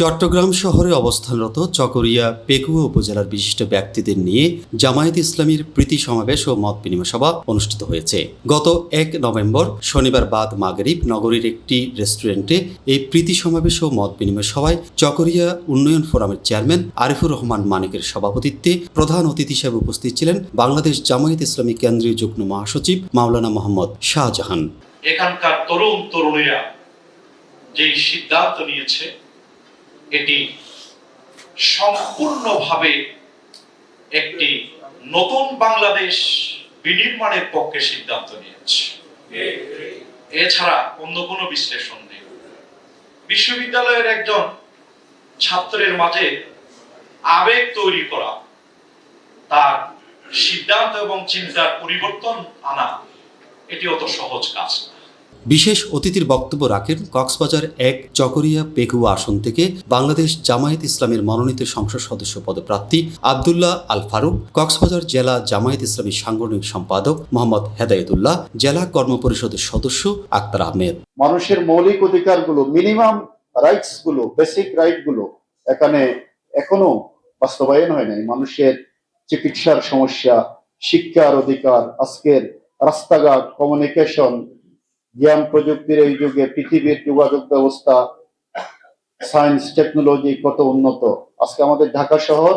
চট্টগ্রাম শহরে অবস্থানরত চকরিয়া পেকুয়া উপজেলার বিশিষ্ট ব্যক্তিদের নিয়ে জামায়াত ইসলামীর প্রীতি সমাবেশ ও মত বিনিময় সভা অনুষ্ঠিত হয়েছে। গত এক নভেম্বর শনিবার বাদ মাগরিব নগরীর একটি রেস্টুরেন্টে এই প্রীতি সমাবেশ ও মত বিনিময় সভায় চকরিয়া উন্নয়ন ফোরামের চেয়ারম্যান আরিফুর রহমান মানিকের সভাপতিত্বে প্রধান অতিথি হিসেবে উপস্থিত ছিলেন বাংলাদেশ জামায়াত ইসলামী কেন্দ্রীয় যুগ্ম মহাসচিব মাওলানা মোহাম্মদ শাহজাহান। এখানকার তরুণ তরুণীরা যেই সিদ্ধান্ত নিয়েছে, এটি সম্পূর্ণভাবে একটি নতুন বাংলাদেশ বিনির্মাণের পক্ষে সিদ্ধান্ত নিয়েছে। এছাড়া অন্য কোনো বিশ্লেষণ নেই। বিশ্ববিদ্যালয়ের একজন ছাত্রের মাঝে আবেগ তৈরি করা, তার সিদ্ধান্ত এবং চিন্তার পরিবর্তন আনা, এটি অত সহজ কাজ না। বিশেষ অতিথির বক্তব্য রাখেন কক্সবাজার এক চকরিয়া পেকুয়া আসন থেকে বাংলাদেশ জামায়াত ইসলামের মনোনীত সংসদ সদস্য পদপ্রার্থী আবদুল্লাহ আল ফারুক, কক্সবাজার জেলা জামায়াত ইসলামী সাংগঠনিক সম্পাদক মোহাম্মদ হেদায়েতুল্লাহ, জেলা কর্মপরিষদের সদস্য আক্তার আহমেদ। মানুষের মৌলিক অধিকারগুলো মিনিমাম রাইটসগুলো বেসিক রাইটগুলো এখানে এখনও বাস্তবায়ন হয় নাই। মানুষের চিকিৎসার সমস্যা, শিক্ষার অধিকার, আজকের রাস্তাঘাট কমিউনিকেশন জ্ঞান প্রযুক্তির এই যুগে পৃথিবীর যোগাযোগ ব্যবস্থা সায়েন্স টেকনোলজি কত উন্নত। আজকে আমাদের ঢাকা শহর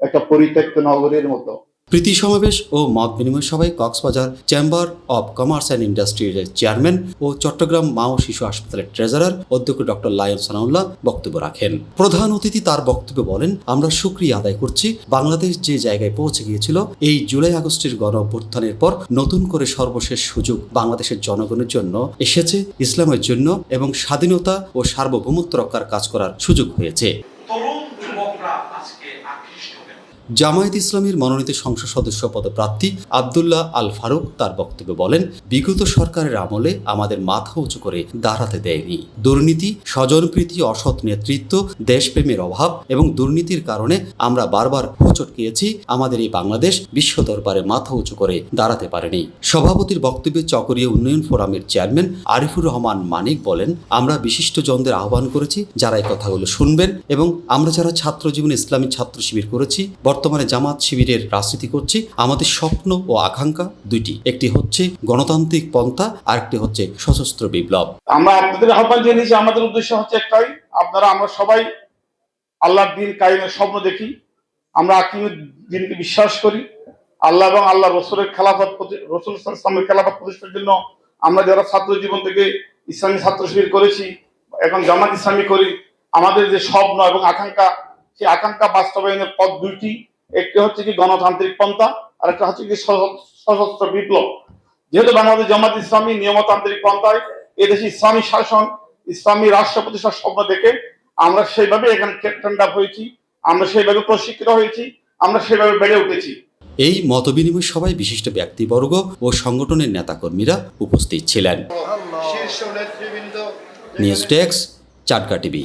একটা পরিত্যক্ত নগরীর মতো। প্রীতি সমাবেশ ও মত বিনিময় সভায় Cox's Bazar chamber of commerce and ইন্ডাস্ট্রির চেয়ারম্যান ও চট্টগ্রাম মা ও শিশু হাসপাতালের ট্রেজারার অধ্যক্ষ ডক্টর লায়ন সানাউল্লাহ বক্তব্য রাখেন। প্রধান অতিথি তার বক্তব্যে বলেন, আমরা সুক্রিয়া আদায় করছি। বাংলাদেশ যে জায়গায় পৌঁছে গিয়েছিল, এই জুলাই আগস্টের গণ অভ্যুত্থানের পর নতুন করে সর্বশেষ সুযোগ বাংলাদেশের জনগণের জন্য এসেছে, ইসলামের জন্য এবং স্বাধীনতা ও সার্বভৌমত্ব রক্ষার কাজ করার সুযোগ হয়েছে। তরুণ যুবকরা আজকে আকৃষ্ট জামায়াত ইসলামীর মনোনীত সংসদ সদস্য পদপ্রার্থী আবদুল্লাহ আল ফারুক তার বক্তব্যে বলেন, বিগত সরকারের আমলে আমাদের মাথা উঁচু করে দাঁড়াতে দেয়নি। দুর্নীতি, স্বজনপ্রীতি, অসৎ নেতৃত্ব, দেশপ্রেমের অভাব এবং দুর্নীতির কারণে আমরা বারবার হোঁচট খেয়েছি, আমাদের এই বাংলাদেশ বিশ্ব দরবারে মাথা উঁচু করে দাঁড়াতে পারেনি। সভাপতির বক্তব্যে চকরিয়া উন্নয়ন ফোরামের চেয়ারম্যান আরিফুর রহমান মানিক বলেন, আমরা বিশিষ্ট জনদের আহ্বান করেছি যারা এই কথাগুলো শুনবেন এবং আমরা যারা ছাত্র জীবনে ইসলামী ছাত্র শিবির করেছি, বর্তমানে জামাত শিবিরের রাজনীতি করছি। আমাদের স্বপ্ন ও আকাঙ্ক্ষা দুইটি। একটি হচ্ছে গণতান্ত্রিক পন্থা, আরেকটি হচ্ছে সশস্ত্র বিপ্লব। আমরা আপনাদের আহ্বান জানিয়েছি, আমাদের উদ্দেশ্য হচ্ছে একটাই, আপনারা, আমরা সবাই আল্লাহর দিন কায়েমের স্বপ্ন দেখি। আমরা দিনকে বিশ্বাস করি। আল্লাহ এবং আল্লাহ রসুলের খেলাফত রসুল ইসলামের খেলাফত প্রতিষ্ঠার জন্য আমরা যারা ছাত্র জীবন থেকে ইসলামী ছাত্র শিবির করেছি, এখন জামাত ইসলামী করি, আমাদের যে স্বপ্ন এবং আকাঙ্ক্ষা, সেই আকাঙ্ক্ষা বাস্তবায়নের পথ দুইটি। একটি হচ্ছে কি গণতান্ত্রিক পন্থা আর একটা হচ্ছে কি সশস্ত্র বিপ্লব। যেহেতু বাংলাদেশ জামাত ইসলামী নিয়মতান্ত্রিক পন্থায় এদেশে ইসলামী শাসন ইসলামী রাষ্ট্র প্রতিষ্ঠার স্বপ্ন দেখে আমরা সেইভাবে এখানে টেন্ড আপ হয়েছি আমরা সেইভাবে প্রশিক্ষিত হয়েছি আমরা সেইভাবে বেড়ে উঠেছি। এই মতবিনিময় সভায় বিশিষ্ট ব্যক্তিবর্গ ও সংগঠনের নেতাকর্মীরা উপস্থিত ছিলেন। News desk Chatka TV.